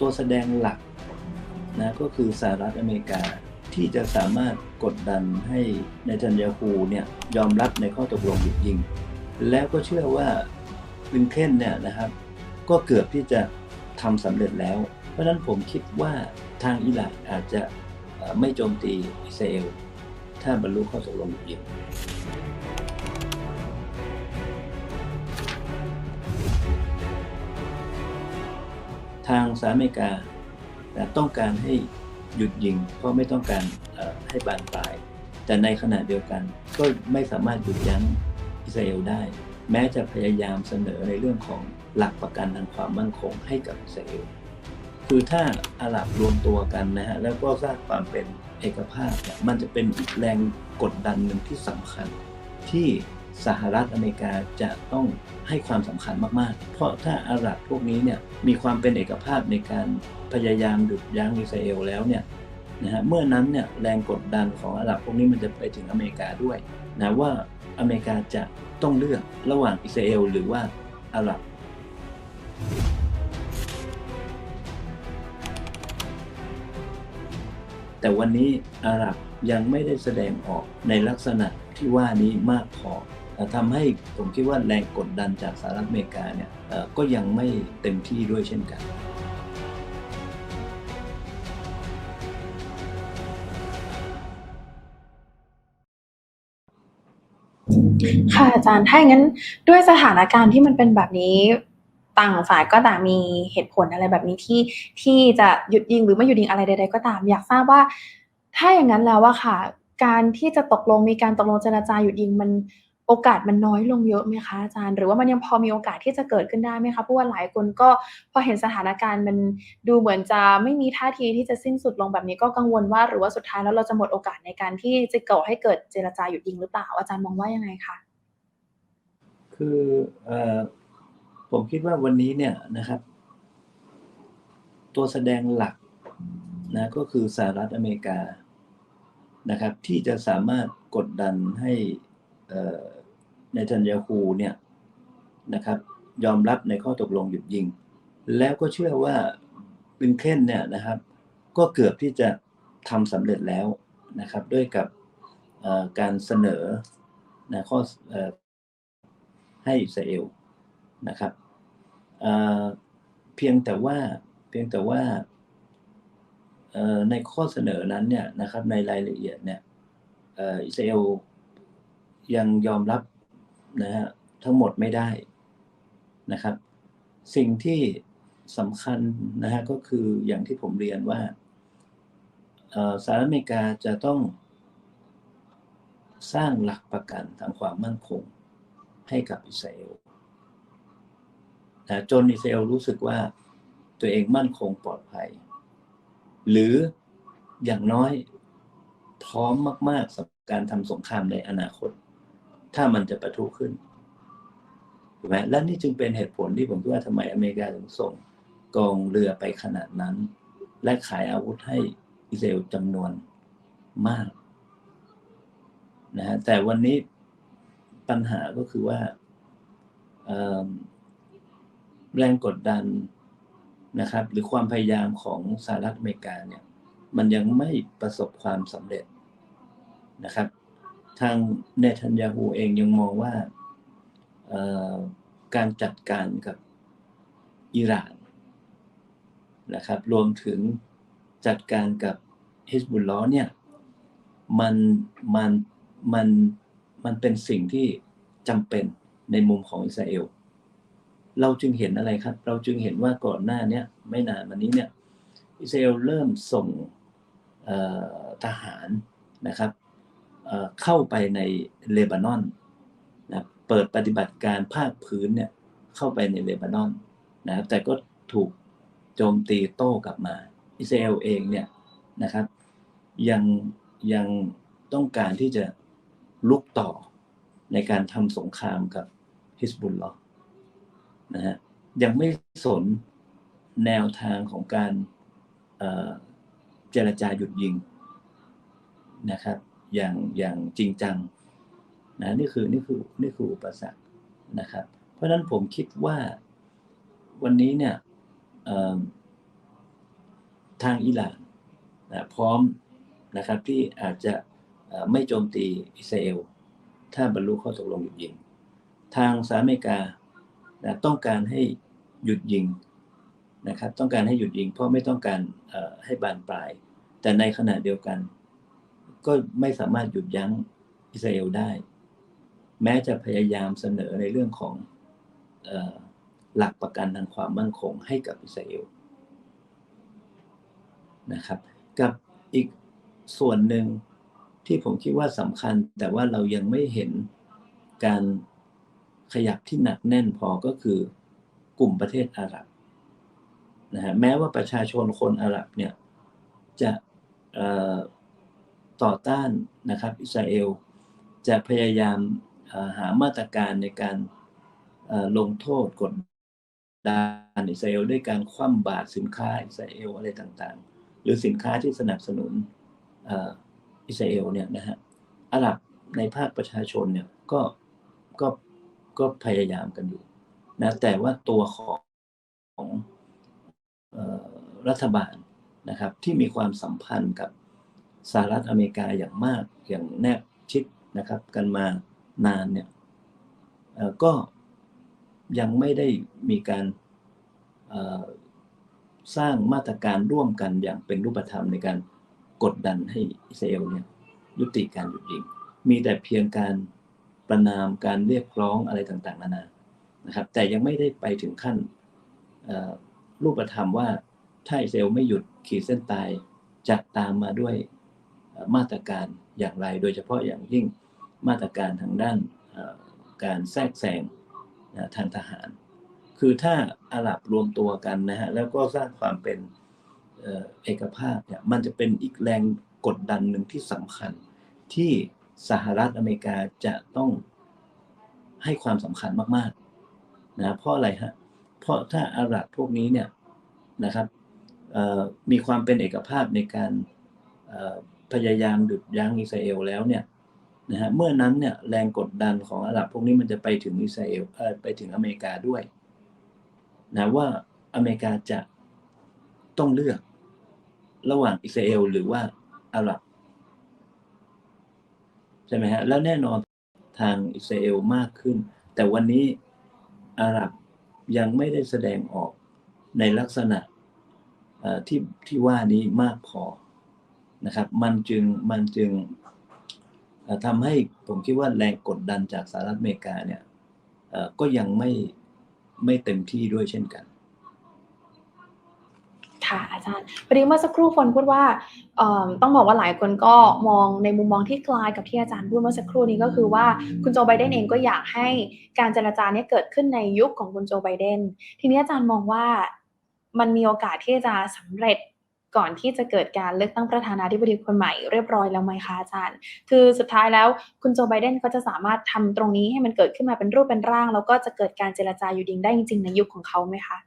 ตัวแสดงหลักนะก็คือสหรัฐอเมริกาที่จะสามารถกดดันให้ในทันยาฮูเนี่ยยอมรับในข้อตกลงหยุดยิง แล้วก็เชื่อว่าลินเคนเนี่ยนะครับ ก็เกือบที่จะทำสำเร็จแล้ว เพราะฉะนั้นผมคิดว่าทางอิหร่านอาจจะไม่โจมตีอิสราเอลถ้าบรรลุข้อตกลงหยุดยิง ทางสหรัฐอเมริกาต้องการให้หยุดยิงเพราะไม่ต้องการให้บานปลาย แต่ในขณะเดียวกันก็ไม่สามารถหยุดยั้งอิสราเอลได้ แม้จะพยายามเสนอในเรื่องของหลักประกันทางความมั่นคงให้กับอิสราเอลคือถ้าอาหรับรวมตัวกันนะฮะแล้วก็สร้างความเป็นเอกภาพเนี่ยมันจะเป็นอีกแรงกดดันหนึ่งที่สำคัญที่ สหรัฐอเมริกาจะต้องให้ความสำคัญมาก ๆ เพราะถ้าอาหรับพวกนี้เนี่ยมีความเป็นเอกภาพในการพยายามหยุดยั้งอิสราเอลแล้วเนี่ยนะฮะเมื่อนั้นเนี่ยแรงกดดันของอาหรับพวกนี้มันจะไปถึงอเมริกาด้วยนะว่าอเมริกาจะต้องเลือกระหว่างอิสราเอลหรือว่าอาหรับแต่วันนี้อาหรับยังไม่ได้แสดงออกในลักษณะที่ว่านี้มากพอ ทำให้ผมคิดว่าแรงกดดันจากสหรัฐอเมริกาเนี่ยก็ยังไม่เต็มที่ด้วยเช่นกันค่ะอาจารย์ถ้าอย่างนั้นด้วยสถานการณ์ที่มันเป็นแบบนี้ต่างฝ่ายก็ต่างมีเหตุผลอะไรแบบนี้ที่ที่จะหยุดยิงหรือไม่หยุดยิงอะไรใด ๆ ก็ตาม อยากทราบว่า ถ้าอย่างนั้นแล้วอะค่ะ การที่จะตกลงมีการตกลงเจรจาหยุดยิงมัน โอกาสมันน้อยลงเยอะไหมคะอาจารย์ หรือว่ามันยังพอมีโอกาสที่จะเกิดขึ้นได้ไหมคะเพราะว่าหลายคนก็พอเห็นสถานการณ์มันดูเหมือนจะไม่มีท่าทีที่จะสิ้นสุดลงแบบนี้ก็กังวลว่า หรือว่าสุดท้ายแล้วเราจะหมดโอกาสในการที่จะก่อให้เกิดเจรจาหยุดยิงหรือเปล่าอาจารย์มองว่ายังไงคะคือเอ่อผมคิดว่าวันนี้เนี่ยนะครับ ตัวแสดงหลักนะก็คือสหรัฐอเมริกานะครับ ที่จะสามารถกดดันให้ ในทันยาฮูเนี่ยนะครับยอมรับในข้อตกลงหยุดยิง แล้วก็เชื่อว่าบินเคนเนี่ยนะครับ ก็เกือบที่จะทำสำเร็จแล้วนะครับ ด้วยกับการเสนอนะข้ออให้อิสราเอลนะครับเพียงแต่ว่าเพียงแต่ว่าในข้อเสนอนั้นเนี่ยนะครับในรายละเอียดเนี่ยอิสราเอล ยังยอมรับนะฮะทั้งหมดไม่ได้นะครับ สิ่งที่สำคัญนะฮะก็คืออย่างที่ผมเรียนว่าอ่อสหรัฐอเมริกาจะต้องสร้างหลักประกันทางความมั่นคงให้กับอิสราเอลนะจนอิสราเอลรู้สึกว่าตัวเองมั่นคงปลอดภัย หรืออย่างน้อยพร้อมมาก ๆสำหรับการทำสงครามในอนาคต ถ้ามันจะประทุขึ้นถูกไหมและนี่จึงเป็นเหตุผลที่ผมคิดว่าทำไมอเมริกาถึงส่งกองเรือไปขนาดนั้น และขายอาวุธให้อิสราเอลจำนวนมากนะฮะแต่วันนี้ปัญหาก็คือว่าแรงกดดันนะครับ หรือความพยายามของสหรัฐอเมริกาเนี่ย มันยังไม่ประสบความสำเร็จนะครับ ทางเนทันยาฮูเองยังมองว่าการจัดการกับอิหร่านนะครับ รวมถึงจัดการกับฮิสบุลลอห์เนี่ยมันมันมันมันเป็นสิ่งที่จำเป็นในมุมของอิสราเอล เราจึงเห็นอะไรครับ เราจึงเห็นว่าก่อนหน้านี้ไม่นานมานี้เนี่ยอิสราเอลเริ่มส่งทหารนะครับ เข้าไปในเลบานอนนะเปิดปฏิบัติการภาคพื้นเนี่ยเข้าไปในเลบานอนนะครับแต่ก็ถูกโจมตีโต้กลับมา อิสราเอลเองเนี่ยนะครับ ยังยังต้องการที่จะลุกต่อในการทำสงครามกับฮิสบุลลอห์นะฮะยังไม่สนแนวทางของการเจรจาหยุดยิงนะครับ อย่างอย่างจริงจังนะนี่คือนี่คือนี่คืออุปสรรคนะครับ เพราะฉะนั้นผมคิดว่าวันนี้เนี่ยทางอิหร่านนะพร้อมนะครับที่อาจจะไม่โจมตีอิสราเอล ถ้าบรรลุข้อตกลงหยุดยิง ทางสหรัฐอเมริกานะต้องการให้หยุดยิงนะครับ ต้องการให้หยุดยิง เพราะไม่ต้องการให้บานปลาย แต่ในขณะเดียวกัน ก็ไม่สามารถหยุดยั้งอิสราเอลได้ แม้จะพยายามเสนอในเรื่องของอหลักประกันทางความมั่นคงให้กับอิสราเอลนะครับ กับอีกส่วนหนึ่งที่ผมคิดว่าสำคัญ แต่ว่าเรายังไม่เห็นการขยับที่หนักแน่นพอก็คือกลุ่มประเทศอาหรับนะฮะแม้ว่าประชาชนคนอาหรับเนี่ยจะ ต่อต้านนะครับอิสราเอล จะพยายามหามาตรการในการลงโทษกดดันอิสราเอลด้วยการคว่ำบาตรสินค้าอิสราเอลอะไรต่างๆ หรือสินค้าที่สนับสนุนอิสราเอลเนี่ยนะฮะอาหรับในภาคประชาชนเนี่ยก็ก็ก็พยายามกันอยู่นะแต่ว่าตัวของของอรัฐบาลนะครับที่มีความสัมพันธ์กับ สหรัฐอเมริกาอย่างมากอย่างแนบชิดนะครับ กันมานานเนี่ยก็ยังไม่ได้มีการสร้างมาตรการร่วมกันอย่างเป็นรูปธรรมในการกดดันให้อิสราเอลเนี่ยยุติการหยุดยิง มีแต่เพียงการประนามการเรียกร้องอะไรต่างๆนานานะครับ แต่ยังไม่ได้ไปถึงขั้นรูปธรรมว่าถ้าอิสราเอลไม่หยุดขีดเส้นตายจะตามมาด้วย มาตรการอย่างไร โดยเฉพาะอย่างยิ่งมาตรการทางด้านการแทรกแซงทางทหาร คือถ้าอาหรับรวมตัวกันนะฮะแล้วก็สร้างความเป็นเอกภาพเนี่ยมันจะเป็นอีกแรงกดดันหนึ่งที่สำคัญที่สหรัฐอเมริกาจะต้องให้ความสำคัญมากๆนะเพราะอะไรฮะเพราะถ้าอาหรับพวกนี้เนี่ยนะครับมีความเป็นเอกภาพในการ พยายามหยุดยั้งอิสราเอลแล้วเนี่ยนะฮะเมื่อนั้นเนี่ยแรงกดดันของอาหรับพวกนี้มันจะไปถึงอิสราเอลไปถึงอเมริกาด้วยนะว่าอเมริกาจะต้องเลือกระหว่างอิสราเอลหรือว่าอาหรับใช่ไหมฮะแล้วแน่นอนทางอิสราเอลมากขึ้น แต่วันนี้อาหรับยังไม่ได้แสดงออกในลักษณะที่ที่ว่านี้มากพอ นะครับ มันจึงมันจึงทำให้ผมคิดว่าแรงกดดันจากสหรัฐอเมริกาเนี่ยก็ยังไม่ไม่เต็มที่ด้วยเช่นกัน ค่ะอาจารย์พอดีเมื่อสักครู่คนพูดว่าต้องบอกว่าหลายคนก็มองในมุมมองที่คล้ายกับที่อาจารย์พูดเมื่อสักครู่นี้ก็คือว่าคุณโจไบเดนเองก็อยากให้การเจรจาเนี้ยเกิดขึ้นในยุคของคุณโจไบเดนทีนี้อาจารย์มองว่ามันมีโอกาสที่จะสำเร็จ ก่อนที่จะเกิดการเลือกตั้งประธานาธิบดีคนใหม่เรียบร้อยแล้วไหมคะอาจารย์ คือสุดท้ายแล้วคุณโจไบเดนก็จะสามารถทำตรงนี้ให้มันเกิดขึ้นมาเป็นรูปเป็นร่าง แล้วก็จะเกิดการเจรจาอยู่ดิงได้จริง ๆ ในยุคของเขาไหมคะ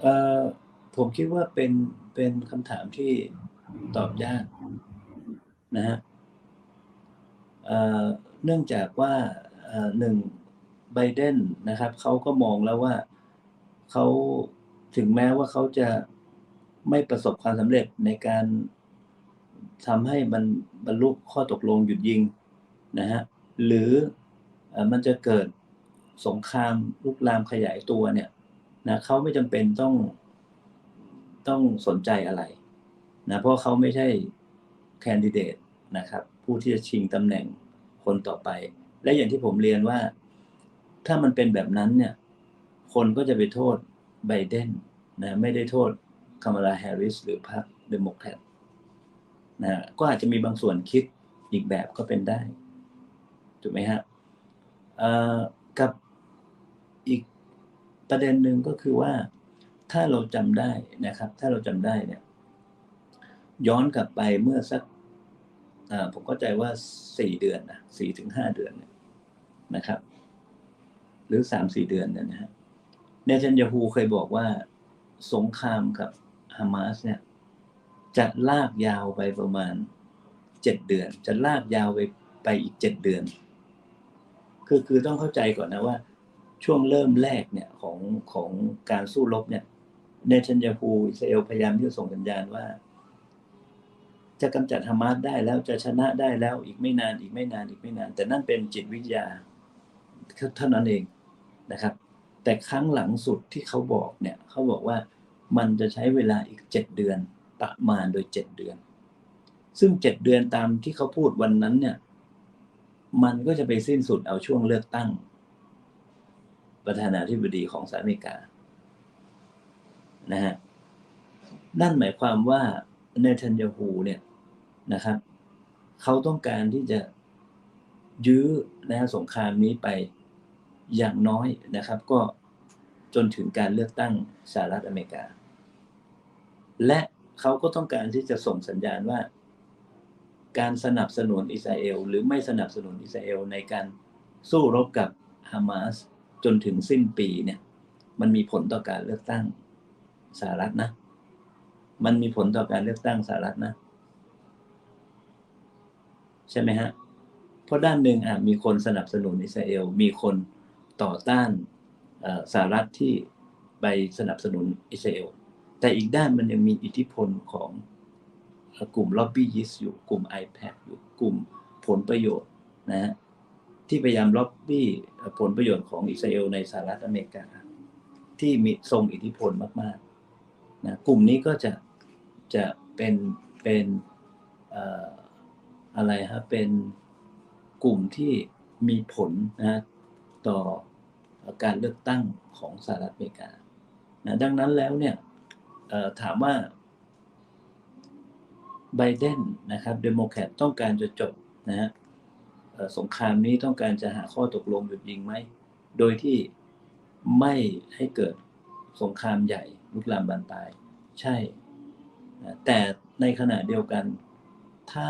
เอ่อผมคิดว่าเป็นเป็นคำถามที่ตอบยากนะฮะเอ่อเนื่องจากว่าเอ่อหนึ่งไบเดนนะครับเขาก็มองแล้วว่าเขา ถึงแม้ว่าเขาจะไม่ประสบความสำเร็จในการทำให้มันบรรลุข้อตกลงหยุดยิงนะฮะหรือมันจะเกิดสงครามลุกลามขยายตัวเนี่ยนะเขาไม่จำเป็นต้องต้องสนใจอะไรนะเพราะเขาไม่ใช่แคนดิเดตนะครับ ผู้ที่จะชิงตำแหน่งคนต่อไป และอย่างที่ผมเรียนว่า ถ้ามันเป็นแบบนั้นเนี่ย คนก็จะไปโทษ ไบเดนนะไม่ได้โทษคามาลาแฮร์ริสหรือพรรคเดโมแครตนะก็อาจจะมีบางส่วนคิดอีกแบบก็เป็นได้ ถูกไหมฮะกับอีกประเด็นหนึ่งก็คือว่าถ้าเราจำได้นะครับ ถ้าเราจำได้เนี่ย ย้อนกลับไปเมื่อสักผมเข้าใจว่าสี่เดือนนะสี่ถึงห้าเดือนเนี่ยนะครับ หรือสามสี่เดือนเนี่ยนะฮะ เนทันยาฮูเคยบอกว่าสงครามกับฮามาสเนี่ย จะลากยาวไปประมาณเจ็ดเดือน จะลากยาวไปไปอีกเจ็ดเดือน คือคือต้องเข้าใจก่อนนะว่า ช่วงเริ่มแรกเนี่ยของของการสู้รบเนี่ยเนทันยาฮูอิสราเอลพยายามที่จะส่งสัญญาณว่า จะกำจัดฮามาสได้แล้วจะชนะได้แล้วอีกไม่นานอีกไม่นานอีกไม่นาน แต่นั่นเป็นจิตวิทยาเท่านั้นเองนะครับ แต่ครั้งหลังสุดที่เขาบอกเนี่ยเขาบอกว่ามันจะใช้เวลาอีกเจ็ดเดือนประมาณโดยเจ็ดเดือน ซึ่งเจ็ดเดือนตามที่เขาพูดวันนั้นเนี่ย มันก็จะไปสิ้นสุดเอาช่วงเลือกตั้ง ประธานาธิบดีของสหรัฐอเมริกานะฮะนั่นหมายความว่าเนทันยาฮูเนี่ยนะครับเขาต้องการที่จะยื้อนะฮะสงครามนี้ไป อย่างน้อยนะครับ ก็จนถึงการเลือกตั้งสหรัฐอเมริกา และเขาก็ต้องการที่จะส่งสัญญาณว่า การสนับสนุนอิสราเอลหรือไม่สนับสนุนอิสราเอลในการสู้รบกับฮามาสจนถึงสิ้นปีเนี่ย มันมีผลต่อการเลือกตั้งสหรัฐนะ มันมีผลต่อการเลือกตั้งสหรัฐนะ ใช่ไหมฮะ เพราะด้านหนึ่งอะมีคนสนับสนุนอิสราเอลมีคน ต่อต้านสหรัฐที่ไปสนับสนุนอิสราเอล แต่อีกด้านมันยังมีอิทธิพลของกลุ่มล็อบบี้ยิสอยู่ กลุ่ม iPad อยู่กลุ่มผลประโยชน์นะฮะที่พยายามล็อบบี้ผลประโยชน์ของอิสราเอลในสหรัฐอเมริกา ที่มีทรงอิทธิพลมากๆนะกลุ่มนี้ก็จะจะเป็นเป็นอะไรฮะเป็นกลุ่มที่มีผลนะต่อ การเลือกตั้งของสหรัฐอเมริกานะดังนั้นแล้วเนี่ยถามว่าไบเดนนะครับเดโมแครตต้องการจะจบนะฮะสงครามนี้ต้องการจะหาข้อตกลงหยุดยิงไหม โดยที่ไม่ให้เกิดสงครามใหญ่ลุกลามบานปลาย ใช่นะแต่ในขณะเดียวกัน ถ้า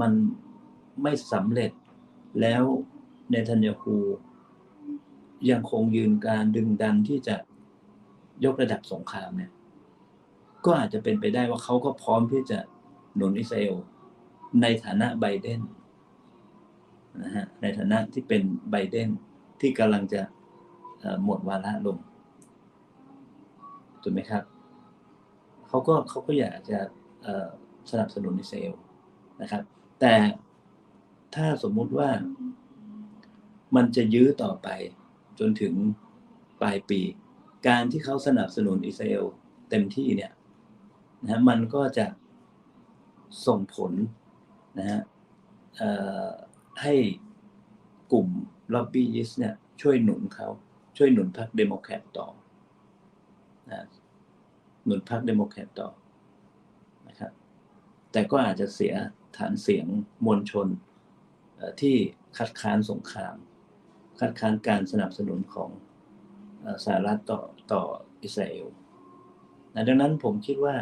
มันไม่สำเร็จแล้วเนทันยาฮู ยังคงยืนการดึงดันที่จะยกระดับสงครามเนี่ย ก็อาจจะเป็นไปได้ว่าเขาก็พร้อมที่จะหนุนอิสราเอลในฐานะไบเดนนะฮะในฐานะที่เป็นไบเดนที่กำลังจะหมดวาระลงถูกไหมครับเขาก็เขาก็อยากจะสนับสนุนอิสราเอลนะครับ แต่ถ้าสมมุติว่ามันจะยื้อต่อไป จนถึงปลายปี การที่เขาสนับสนุนอิสราเอลเต็มที่เนี่ยนะฮะมันก็จะส่งผลนะฮะให้กลุ่มล็อบบี้ยิสเนี่ยช่วยหนุนเขา ช่วยหนุนพรรคเดโมแครตต่อนะหนุนพรรคเดโมแครตต่อนะครับแต่ก็อาจจะเสียฐานเสียงมวลชนที่คัดค้านสงคราม คัดค้านการสนับสนุนของสหรัฐต่อต่ออิสราเอลนะดังนั้นผมคิดว่า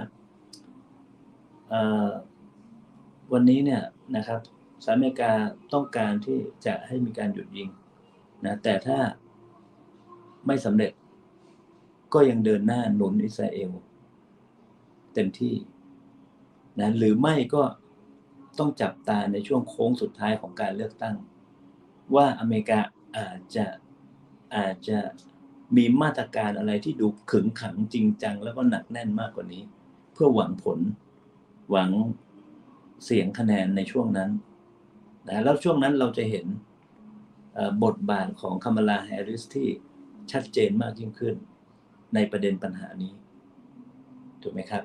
วันนี้เนี่ยนะครับสหรัฐอเมริกาต้องการที่จะให้มีการหยุดยิงนะแต่ถ้าไม่สำเร็จก็ยังเดินหน้าหนุนอิสราเอลเต็มที่นะหรือไม่ก็ต้องจับตาในช่วงโค้งสุดท้ายของการเลือกตั้ง ว่าอเมริกา อาจจะอาจจะมีมาตรการอะไรที่ดูขึงขังจริงจัง แล้วก็หนักแน่นมากกว่านี้ เพื่อหวังผลหวังเสียงคะแนนในช่วงนั้นนะแล้วช่วงนั้นเราจะเห็นบทบาทของคามาลาแฮริสที่ชัดเจนมากยิ่งขึ้น ในประเด็นปัญหานี้ ถูกไหมครับ